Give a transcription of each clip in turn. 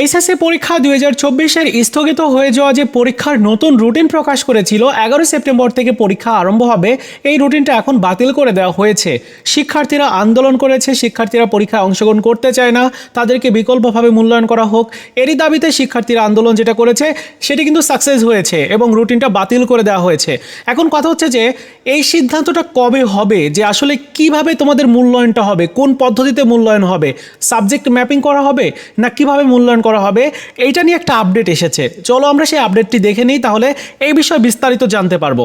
HSC পরীক্ষা দুই হাজার চব্বিশের স্থগিত হয়ে যাওয়া যে পরীক্ষার নতুন রুটিন প্রকাশ করেছিল এগারো সেপ্টেম্বর থেকে পরীক্ষা আরম্ভ হবে, এই রুটিনটা এখন বাতিল করে দেওয়া হয়েছে। শিক্ষার্থীরা আন্দোলন করেছে, শিক্ষার্থীরা পরীক্ষায় অংশগ্রহণ করতে চায় না, তাদেরকে বিকল্পভাবে মূল্যায়ন করা হোক। এরই দাবিতে শিক্ষার্থীরা আন্দোলন যেটা করেছে, সেটি কিন্তু সাকসেস হয়েছে এবং রুটিনটা বাতিল করে দেওয়া হয়েছে। এখন কথা হচ্ছে যে, এই সিদ্ধান্তটা কবে হবে? যে আসলে কীভাবে তোমাদের মূল্যায়নটা হবে? কোন পদ্ধতিতে মূল্যায়ন হবে? সাবজেক্ট ম্যাপিং করা হবে, না কীভাবে মূল্যায়ন করা হবে। এইটা নিয়ে একটা আপডেট এসেছে। চলো আমরা সেই আপডেটটি দেখে নিই, তাহলে এই বিষয়ে বিস্তারিত জানতে পারব।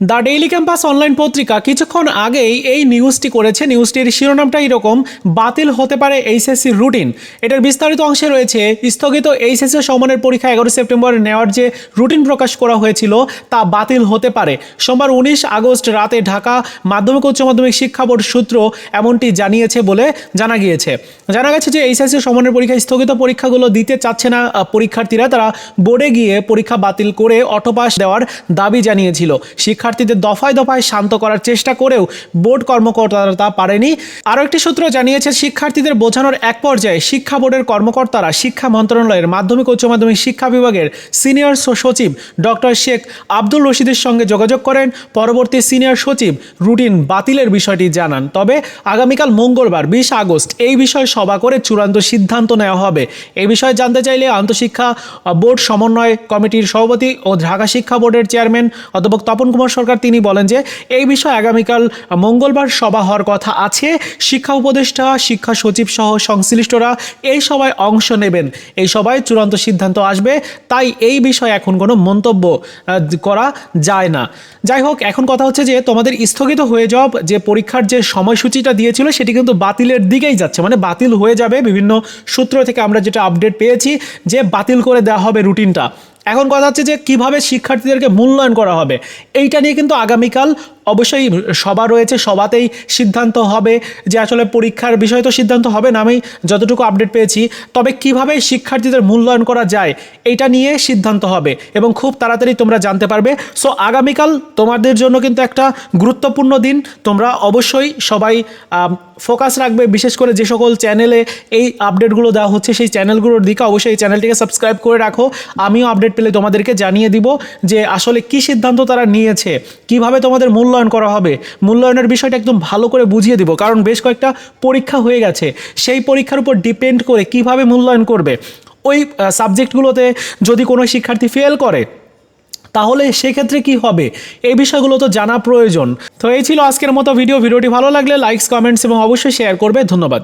দ্য ডেইলি ক্যাম্পাস অনলাইন পত্রিকা কিছুক্ষণ আগেই এই নিউজটি করেছে। নিউজটির শিরোনামটা এরকম, বাতিল হতে পারে এইচএসসির রুটিন। এটার বিস্তারিত অংশে রয়েছে, স্থগিত এইচএসসি সমানের পরীক্ষা এগারো সেপ্টেম্বর নেওয়ার যে রুটিন প্রকাশ করা হয়েছিল, তা বাতিল হতে পারে। সোমবার উনিশ আগস্ট রাতে ঢাকা মাধ্যমিক উচ্চ মাধ্যমিক শিক্ষা বোর্ড সূত্র এমনটি জানিয়েছে বলে জানা গিয়েছে। জানা গেছে যে এইচএসসি সমানের পরীক্ষা স্থগিত পরীক্ষাগুলো দিতে চাচ্ছে না পরীক্ষার্থীরা, তারা বোর্ডে গিয়ে পরীক্ষা বাতিল করে অটোপাস দেওয়ার দাবি জানিয়েছিল। শিক্ষার্থীদের দফায় দফায় শান্ত করার চেষ্টা করেও বোর্ড কর্মকর্তারা তা পারেনি। আরও একটি সূত্র জানিয়েছে, শিক্ষার্থীদের বোঝানোর এক পর্যায়ে শিক্ষা বোর্ডের কর্মকর্তারা শিক্ষা মন্ত্রণালয়ের মাধ্যমিক উচ্চ মাধ্যমিক শিক্ষা বিভাগের সিনিয়র সচিব ডক্টর শেখ আব্দুল রশিদের সঙ্গে যোগাযোগ করেন। পরবর্তী সিনিয়র সচিব রুটিন বাতিলের বিষয়টি জানান। তবে আগামীকাল মঙ্গলবার, বিশ আগস্ট এই বিষয়ে সভা করে চূড়ান্ত সিদ্ধান্ত নেওয়া হবে। এই বিষয়ে জানতে চাইলে আন্তঃশিক্ষা বোর্ড সমন্বয় কমিটির সভাপতি ও ঢাকা শিক্ষা বোর্ডের চেয়ারম্যান অধ্যাপক তপন কুমার সরকার তিনি বলেন যে এই বিষয়ে আগামীকাল মঙ্গলবার সভা হওয়ার কথা আছে। শিক্ষা উপদেষ্টা, শিক্ষা সচিব সহ সংশ্লিষ্টরা এই সভায় অংশ নেবেন। এই সভায় চূড়ান্ত সিদ্ধান্ত আসবে। তাই এই বিষয়ে এখন কোনো মন্তব্য করা যায় না। যাই হোক, এখন কথা হচ্ছে যে তোমাদের স্থগিত হয়ে যাওয়া যে পরীক্ষার যে সময়সূচিটা দিয়েছিল, সেটি কিন্তু বাতিলের দিকেই যাচ্ছে। মানে বাতিল হয়ে যাবে বিভিন্ন সূত্র থেকে আমরা যেটা আপডেট পেয়েছি যে বাতিল করে দেওয়া হবে রুটিনটা এখন কথা হচ্ছে যে কীভাবে শিক্ষার্থীদেরকে মূল্যায়ন করা হবে? এইটা নিয়ে কিন্তু আগামীকাল অবশ্যই সভা রয়েছে। সভাতেই সিদ্ধান্ত হবে যে আসলে পরীক্ষার বিষয়ে তো সিদ্ধান্ত হবে না। আমি যতটুকু আপডেট পেয়েছি, তবে কীভাবে শিক্ষার্থীদের মূল্যায়ন করা যায়, এইটা নিয়ে সিদ্ধান্ত হবে এবং খুব তাড়াতাড়ি তোমরা জানতে পারবে। সো আগামীকাল তোমাদের জন্য কিন্তু একটা গুরুত্বপূর্ণ দিন। তোমরা অবশ্যই সবাই ফোকাস রাখবে, বিশেষ করে যে সকল চ্যানেলে এই আপডেটগুলো দেওয়া হচ্ছে, সেই চ্যানেলগুলোর দিকে অবশ্যই এই চ্যানেলটিকে সাবস্ক্রাইব করে রাখো। আমিও আপডেট পেলে তোমাদেরকে জানিয়ে দিব যে আসলে কি সিদ্ধান্ত তারা নিয়েছে, কীভাবে তোমাদের মূল্যায়ন করা হবে। মূল্যায়নের বিষয়টা একদম ভালো করে বুঝিয়ে দিব, কারণ বেশ কয়েকটা পরীক্ষা হয়ে গেছে। সেই পরীক্ষার উপর ডিপেন্ড করে কীভাবে মূল্যায়ন করবে। ওই সাবজেক্টগুলোতে যদি কোনো শিক্ষার্থী ফেল করে তাহলে সেক্ষেত্রে কি হবে? এই বিষয়গুলো তো জানা প্রয়োজন। তো এই ছিল আজকের মতো ভিডিও। ভিডিওটি ভালো লাগলে লাইকস কমেন্টস এবং অবশ্যই শেয়ার করবে। ধন্যবাদ।